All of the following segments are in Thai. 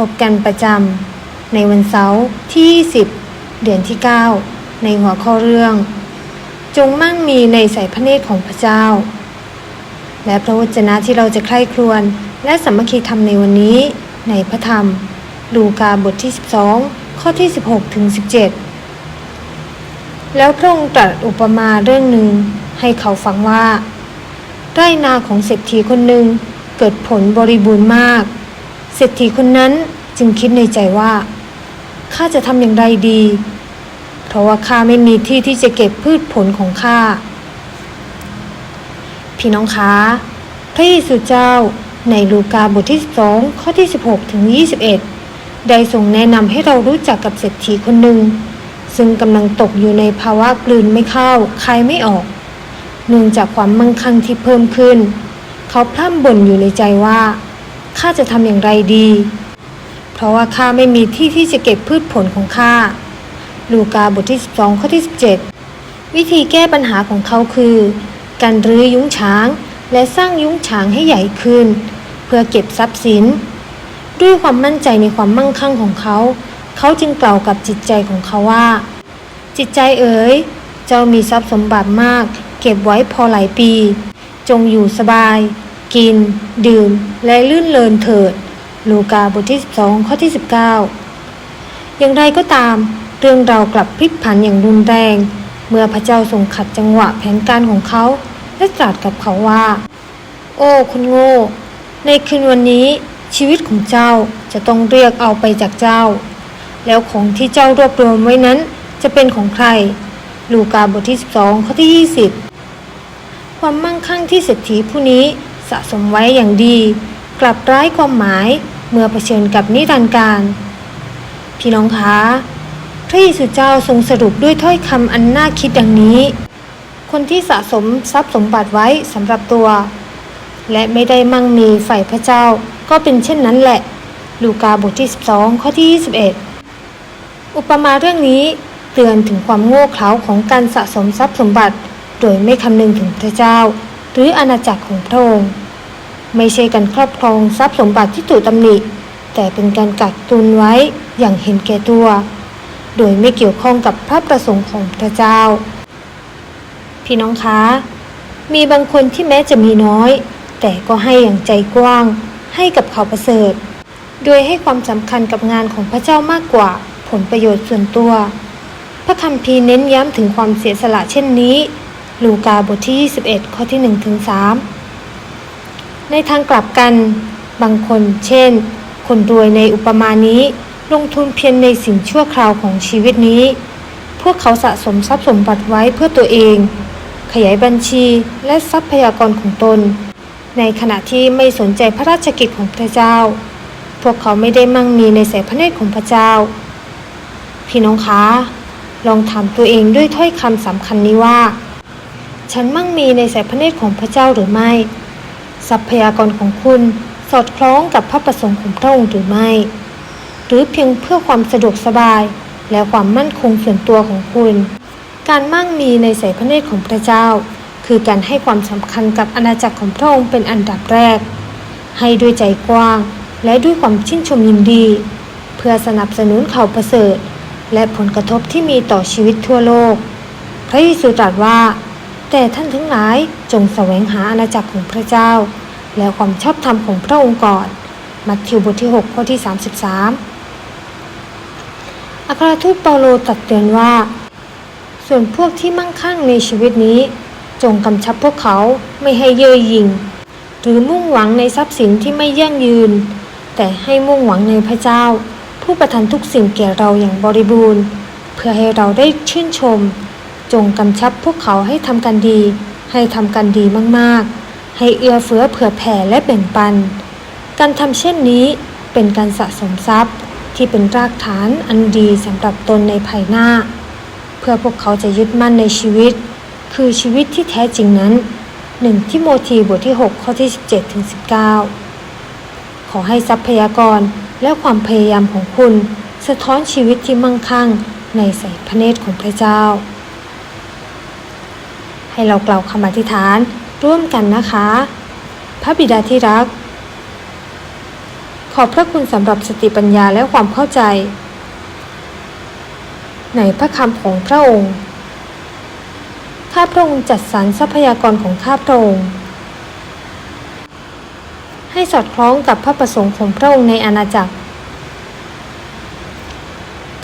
พบกันประจำในวันเสาร์ที่ 20 เดือนที่ 9 ในหัวข้อเรื่อง จงมั่งมีในสายพระเนตรของพระเจ้า และพระวจนะที่เราจะใคร่ครวญและสามัคคีธรรมในวันนี้ ในพระธรรม ลูกาบทที่ 12 ข้อที่ 16ถึง17 แล้วพระองค์ตรัสอุปมาเรื่องหนึ่งให้เขาฟังว่า ไร่นาของเศรษฐีคนหนึ่งเกิดผลบริบูรณ์มากเศรษฐีคนนั้น จึงคิดในใจว่าข้าจะทำอย่างไรดี เพราะว่าข้าไม่มีที่ที่จะเก็บพืชผลของข้าพี่น้องคะพระเยซูเจ้าในลูกาบทที่2ข้อที่ 16 ถึง 21 ได้ทรงแนะนำให้เรารู้จักกับเศรษฐีคนหนึ่ง ซึ่งกำลังตกอยู่ในภาวะกลืนไม่เข้าคายไม่ออก เนื่องจากความมั่งคั่งที่เพิ่มขึ้น เขาพร่ำบ่นอยู่ในใจว่าข้าจะทำอย่างไรดี เพราะว่าข้าไม่มีที่ที่จะเก็บพืชผลของข้า ลูกาบทที่ 12 ข้อที่ 17 วิธีแก้ปัญหาของเขาคือ การรื้อยุ้งฉาง และสร้างยุ้งฉางให้ใหญ่ขึ้น เพื่อเก็บทรัพย์สิน ด้วยความมั่นใจในความมั่งคั่งของเขา เขาจึงกล่าวกับจิตใจของเขาว่า จิตใจเอ๋ย เจ้ามีทรัพย์สมบัติมาก เก็บไว้พอหลายปี จงอยู่สบาย กิน ดื่ม และลื่นเลินเถิด ลูกาบทที่ 12 ข้อที่ 19 อย่างไรก็ตาม เรื่องราวกลับพลิกผันอย่างรุนแรง เมื่อพระเจ้าทรงขัดจังหวะแผนการของเขา และตรัสกับเขาว่า โอ้คุณโง่ ในคืนวันนี้ชีวิตของเจ้าจะต้องเรียกเอาไปจากเจ้า แล้วของที่เจ้ารวบรวมไว้นั้นจะเป็นของใคร ลูกาบทที่ 12 ข้อที่ 20 ความมั่งคั่งที่เศรษฐีผู้นี้สะสมไว้อย่างดี กลับร้ายความหมายเมื่อเผชิญกับนิรันดร์การ พี่น้องคะพระเยซูเจ้าทรงสรุปด้วยถ้อยคำอันน่าคิดดังนี้ คนที่สะสมทรัพย์สมบัติไว้สำหรับตัว และไม่ได้มั่งมีฝ่ายพระเจ้าก็เป็นเช่นนั้นแหละ ลูกาบทที่ 12 ข้อที่ 21 อุปมาเรื่องนี้เตือนถึงความโง่เขลาของการสะสมทรัพย์สมบัติ โดยไม่คำนึงถึงพระเจ้า หรืออาณาจักรของพระองค์ ไม่ใช่การครอบครองทรัพย์สมบัติที่ถูกตำหนิ แต่เป็นการกักตุนไว้อย่างเห็นแก่ตัว โดยไม่เกี่ยวข้องกับพระประสงค์ของพระเจ้า พี่น้องคะ มีบางคนที่แม้จะมีน้อย แต่ก็ให้อย่างใจกว้างให้กับเขาประเสริฐ โดยให้ความสำคัญกับงานของพระเจ้ามากกว่าผลประโยชน์ส่วนตัว พระคัมภีร์เน้นย้ำถึงความเสียสละเช่นนี้ ลูกาบทที่ 21 ข้อที่1ถึง3 ในทางกลับกัน บางคนเช่น คนรวยในอุปมานี้ ลงทุนเพียงในสิ่งชั่วคราวของชีวิตนี้ พวกเขาสะสมทรัพย์สมบัติไว้เพื่อตัวเอง ขยายบัญชีและทรัพยากรของตน ในขณะที่ไม่สนใจพระราชกิจของพระเจ้า พวกเขาไม่ได้มั่งมีในสายพระเนตรของพระเจ้า พี่น้องคะลองถามตัวเองด้วยถ้อยคำสำคัญนี้ว่า ฉันมั่งมีในสายพระเนตรของพระเจ้าหรือไม่ ทรัพยากรของคุณสอดคล้องกับพระประสงค์ของพระองค์หรือไม่ หรือเพียงเพื่อความสะดวกสบาย และความมั่นคงส่วนตัวของคุณ การมั่งมีในสายพระเนตรของพระเจ้า คือการให้ความสำคัญกับอาณาจักรของพระองค์เป็นอันดับแรก ให้ด้วยใจกว้าง และด้วยความชื่นชมยินดี เพื่อสนับสนุนข่าวประเสริฐ และผลกระทบที่มีต่อชีวิตทั่วโลก พระเยซูตรัสว่า แต่ท่านทั้งหลายจงแสวงหาอาณาจักรของพระเจ้า และความชอบธรรมของพระองค์ก่อน มัทธิวบทที่ 6 ข้อที่ 33 อัครทูตเปาโลตรัสเตือนว่า ส่วนพวกที่มั่งคั่งในชีวิตนี้ จงกำชับพวกเขาไม่ให้เย่อหยิ่ง หรือมุ่งหวังในทรัพย์สินที่ไม่ยั่งยืน แต่ให้มุ่งหวังในพระเจ้า ผู้ประทานทุกสิ่งแก่เราอย่างบริบูรณ์ เพื่อให้เราได้ชื่นชม จงกำชับพวกเขาให้ทำกันดี ให้ทำกันดีมากๆ ให้เอื้อเฟื้อเผื่อแผ่และแบ่งปัน การทำเช่นนี้เป็นการสะสมทรัพย์ที่เป็นรากฐานอันดีสำหรับตนในภายหน้า เพื่อพวกเขาจะยึดมั่นในชีวิต คือชีวิตที่แท้จริงนั้น1ทิโมธีบทที่ 6 ข้อที่ 17ถึง19 ขอให้ทรัพยากรและความพยายามของคุณ สะท้อนชีวิตที่มั่งคั่งในสายพระเนตรของพระเจ้า ให้เรากล่าวคำอธิษฐาน ร่วมกันนะคะ พระบิดาที่รัก ขอบพระคุณสำหรับสติปัญญาและความเข้าใจ ในพระคำของพระองค์ข้าพระองค์จัดสรรทรัพยากรของข้าพระองค์ให้สอดคล้องกับพระประสงค์ของพระองค์ในอาณาจักร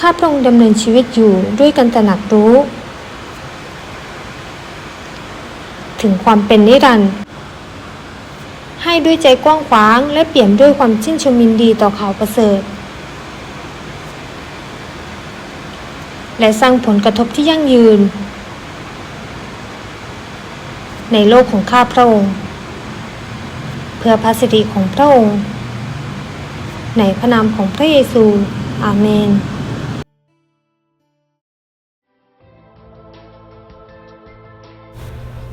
ข้าพระองค์ดำเนินชีวิตอยู่ด้วยกันตระหนักรู้ ถึงความเป็นนิรันดร์ให้ด้วยใจกว้างขวาง และเปี่ยมด้วยความชื่นชมยินดีต่อข่าวประเสริฐ และสร้างผลกระทบที่ยั่งยืน ในโลกของข้าพระองค์ เพื่อพระสิริของพระองค์ ในพระนามของพระเยซู อาเมน